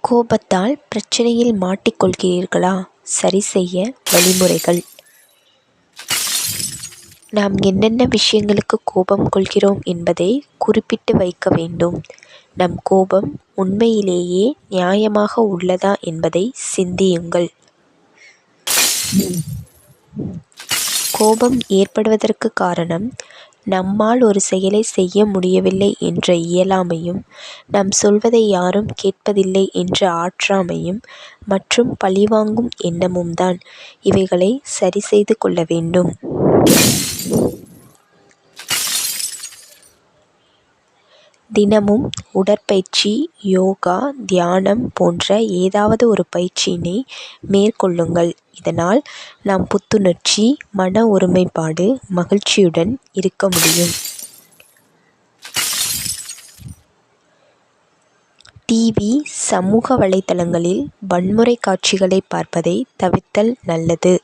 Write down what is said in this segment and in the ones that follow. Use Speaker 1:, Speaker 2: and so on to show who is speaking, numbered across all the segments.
Speaker 1: கோபத்தால் பிரச்சனையில் மாட்டிக்கொள்கிறீர்களா சரி செய்ய வழிமுறைகள். நாம் என்னென்ன விஷயங்களுக்கு கோபம் கொள்கிறோம் என்பதை குறிப்பிட்டு வைக்க வேண்டும். நம் கோபம் உண்மையிலேயே நியாயமாக உள்ளதா என்பதை சிந்தியுங்கள். கோபம் ஏற்படுவதற்கு காரணம் நம்மால் ஒரு செயலை செய்ய முடியவில்லை என்ற இயலாமையும் நாம் சொல்வதை யாரும் கேட்பதில்லை என்ற ஆற்றாமையும் மற்றும் பழிவாங்கும் எண்ணமும்தான் இவைகளை சரி செய்து கொள்ள வேண்டும். தினமும் உடற்பயிற்சி யோகா தியானம் போன்ற ஏதாவது ஒரு பயிற்சியினை மேற்கொள்ளுங்கள். இதனால் நாம் புத்துணர்ச்சி மன ஒருமைப்பாடு மகிழ்ச்சியுடன் இருக்க முடியும். டிவி சமூக வலைத்தளங்களில் வன்முறை காட்சிகளை பார்ப்பதை தவிர்த்தல் நல்லது.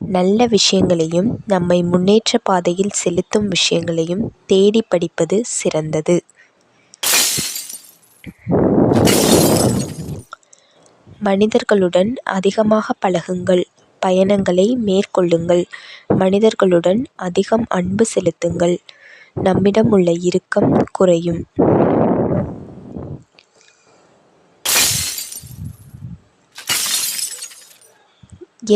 Speaker 1: நல்ல விஷயங்களையும் நம்மை முன்னேற்ற பாதையில் செலுத்தும் விஷயங்களையும் தேடி படிப்பது சிறந்தது. மனிதர்களுடன் அதிகமாக பழகுங்கள் பயணங்களை மேற்கொள்ளுங்கள். மனிதர்களுடன் அதிகம் அன்பு செலுத்துங்கள். நம்மிடம் உள்ள இறுக்கம் குறையும்.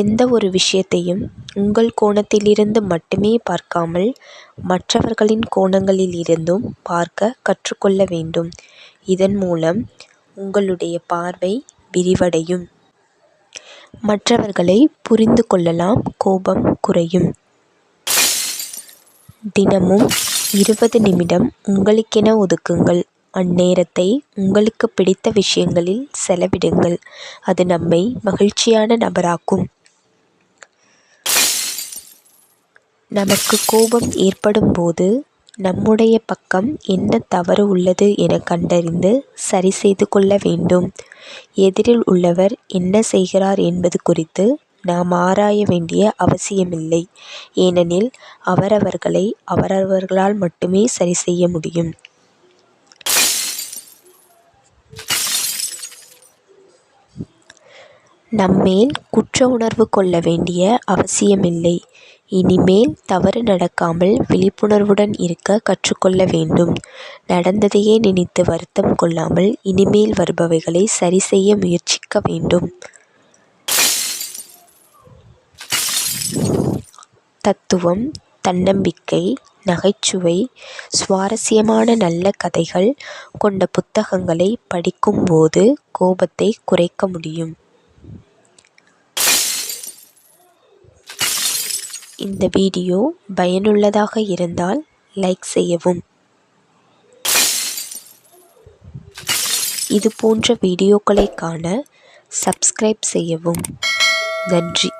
Speaker 1: எந்த ஒரு விஷயத்தையும் உங்கள் கோணத்திலிருந்து மட்டுமே பார்க்காமல் மற்றவர்களின் கோணங்களில் இருந்தும் பார்க்க கற்றுக்கொள்ள வேண்டும். இதன் மூலம் உங்களுடைய பார்வை விரிவடையும். மற்றவர்களை புரிந்து கொள்ளலாம் கோபம் குறையும். தினமும் இருபது நிமிடம் உங்களுக்கென ஒதுக்குங்கள். அந்நேரத்தை உங்களுக்கு பிடித்த விஷயங்களில் செலவிடுங்கள். அது நம்மை மகிழ்ச்சியான நபராக்கும். நமக்கு கோபம் ஏற்படும் போது நம்முடைய பக்கம் என்ன தவறு உள்ளது என கண்டறிந்து சரி செய்து கொள்ள வேண்டும். எதிரில் உள்ளவர் என்ன செய்கிறார் என்பது குறித்து நாம் ஆராய வேண்டிய அவசியமில்லை. ஏனெனில் அவரவர்களை அவரவர்களால் மட்டுமே சரி செய்ய முடியும். நம்மேல் குற்ற உணர்வு கொள்ள வேண்டிய அவசியமில்லை. இனிமேல் தவறு நடக்காமல் விழிப்புணர்வுடன் இருக்க கற்றுக்கொள்ள வேண்டும். நடந்ததையே நினைத்து வருத்தம் கொள்ளாமல் இனிமேல் வருபவைகளை சரி செய்ய முயற்சிக்க வேண்டும். தத்துவம் தன்னம்பிக்கை நகைச்சுவை சுவாரஸ்யமான நல்ல கதைகள் கொண்ட புத்தகங்களை படிக்கும்போது கோபத்தை குறைக்க முடியும். இந்த வீடியோ பயனுள்ளதாக இருந்தால் லைக் செய்யவும். இது போன்ற வீடியோக்களை காண சப்ஸ்கிரைப் செய்யவும். நன்றி.